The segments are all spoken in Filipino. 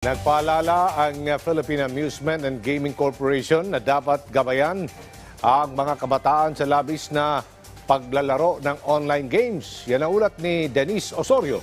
Nagpaalala ang Philippine Amusement and Gaming Corporation na dapat gabayan ang mga kabataan sa labis na paglalaro ng online games. Yan ang ulat ni Denise Osorio.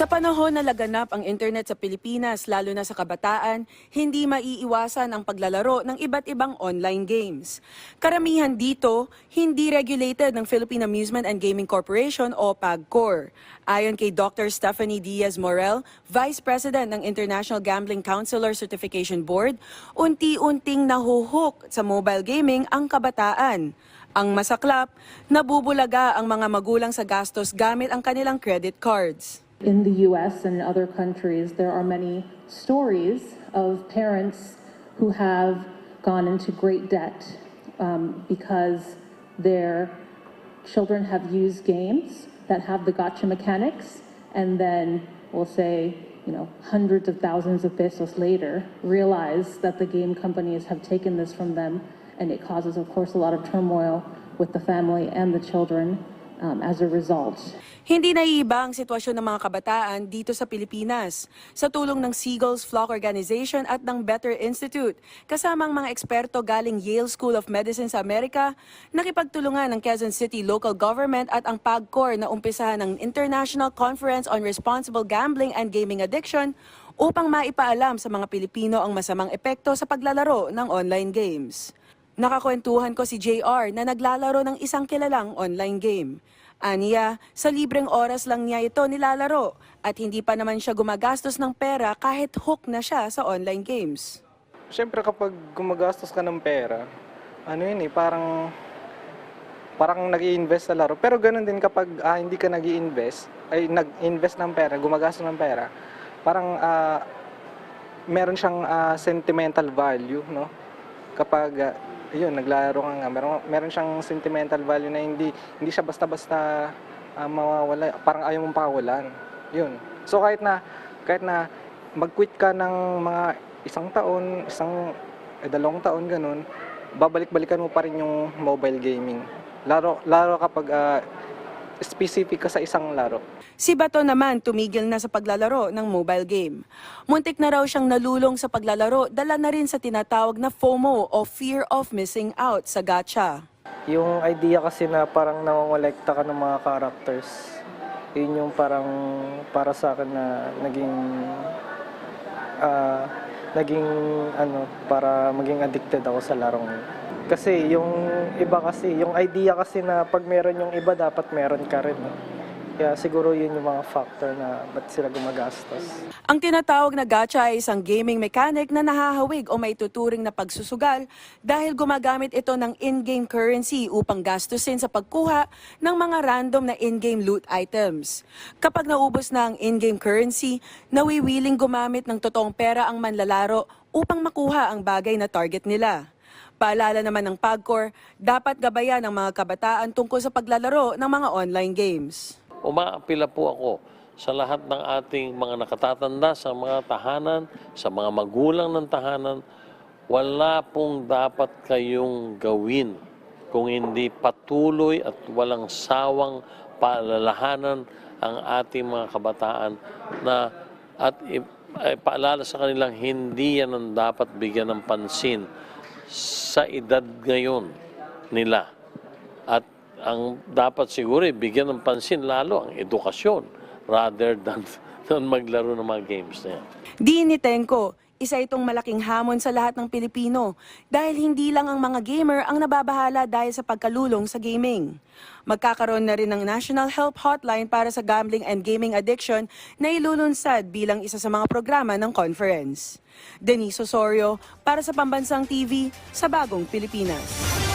Sa panahon na laganap ang internet sa Pilipinas, lalo na sa kabataan, hindi maiiwasan ang paglalaro ng iba't ibang online games. Karamihan dito, hindi regulated ng Philippine Amusement and Gaming Corporation o PAGCOR. Ayon kay Dr. Stephanie Diaz Morel, Vice President ng International Gambling Counselor Certification Board, unti-unting nahuhook sa mobile gaming ang kabataan. Ang masaklap, nabubulaga ang mga magulang sa gastos gamit ang kanilang credit cards. In the US and in other countries, there are many stories of parents who have gone into great debt um, because their children have used games that have the gotcha mechanics, and then we'll say, you know, hundreds of thousands of pesos later, realize that the game companies have taken this from them, and it causes, of course, a lot of turmoil with the family and the children um, as a result. Hindi naiiba ang sitwasyon ng mga kabataan dito sa Pilipinas. Sa tulong ng Seagulls Flock Organization at ng Better Institute, kasama ang mga eksperto galing Yale School of Medicine sa Amerika, nakipagtulungan ng Quezon City Local Government at ang PAGCOR na umpisahan ng International Conference on Responsible Gambling and Gaming Addiction upang maipaalam sa mga Pilipino ang masamang epekto sa paglalaro ng online games. Nakakwentuhan ko si JR na naglalaro ng isang kilalang online game. Aniya, sa libreng oras lang niya ito nilalaro at hindi pa naman siya gumagastos ng pera kahit hook na siya sa online games. Siyempre kapag gumagastos ka ng pera, ano yun eh, parang parang nag invest sa laro. Pero ganun din kapag ah, hindi ka nag invest ay nag-invest ng pera, gumagastos ng pera, parang ah, meron siyang ah, sentimental value, no? Kapag ah, yun, naglalaro ka nga, meron, meron siyang sentimental value na hindi hindi siya basta-basta ah, mawawala, parang ayaw mong pakawalan. Yun. So kahit na kahit na mag-quit ka ng mga isang taon, isang eh, dalawang taon ganun, babalik-balikan mo pa rin yung mobile gaming. Laro laro kapag ah, specific ka sa isang laro. Si Bato naman tumigil na sa paglalaro ng mobile game. Muntik na raw siyang nalulong sa paglalaro dala na rin sa tinatawag na FOMO o Fear of Missing Out sa gacha. Yung idea kasi na parang namamolekta ka ng mga characters, yun yung parang para sa akin na naging ah, naging ano para maging addicted ako sa larong yun. Kasi yung iba kasi, yung idea kasi na pag meron yung iba dapat meron ka rin. eh. Kaya siguro yun yung mga factor na ba't sila gumagastos. Ang tinatawag na gacha ay isang gaming mechanic na nahahawig o may tuturing na pagsusugal dahil gumagamit ito ng in-game currency upang gastusin sa pagkuha ng mga random na in-game loot items. Kapag naubos na ang in-game currency, nawiwiling gumamit ng totoong pera ang manlalaro upang makuha ang bagay na target nila. Paalala naman ng PAGCOR, dapat gabayan ang mga kabataan tungkol sa paglalaro ng mga online games. umaapila po ako sa lahat ng ating mga nakatatanda sa mga tahanan, sa mga magulang ng tahanan, wala pong dapat kayong gawin kung hindi patuloy at walang sawang paalalahanan ang ating mga kabataan na at i- ay paalala sa kanilang hindi yan ang dapat bigyan ng pansin sa edad ngayon nila. At ang dapat siguro eh, bigyan ng pansin lalo ang edukasyon rather than, than maglaro ng mga games na yan. Di ni Tenko, isa itong malaking hamon sa lahat ng Pilipino dahil hindi lang ang mga gamer ang nababahala dahil sa pagkalulong sa gaming. Magkakaroon na rin ng National Help Hotline para sa gambling and gaming addiction na ilulunsad bilang isa sa mga programa ng conference. Denise Osorio para sa Pambansang TV sa Bagong Pilipinas.